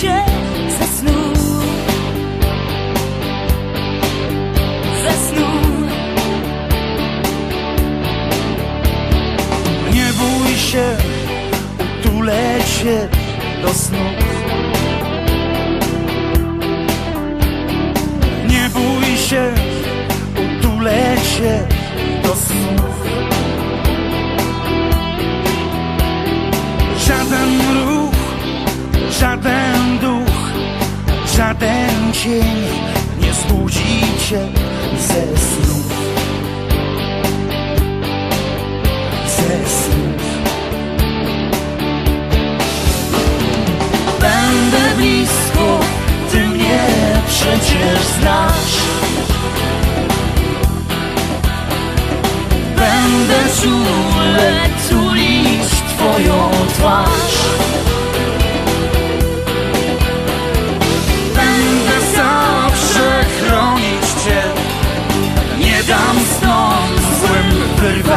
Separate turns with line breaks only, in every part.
się ze snu. Ze snu. Nie bój się, utulę się do snu. Nie bój się, utulę się Żaden cień nie zbudzi cię ze snu. Ze snów Będę blisko, ty mnie przecież znasz. Będę czule Super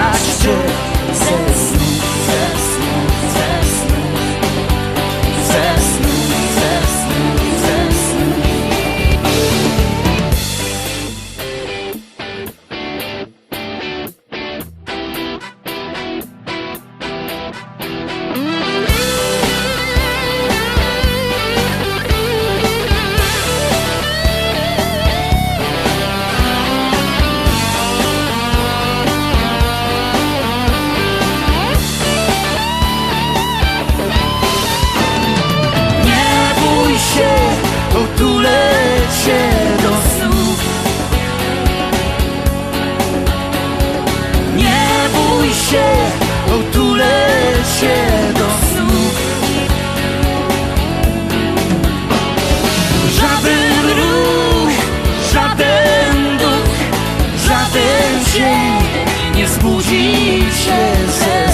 kisses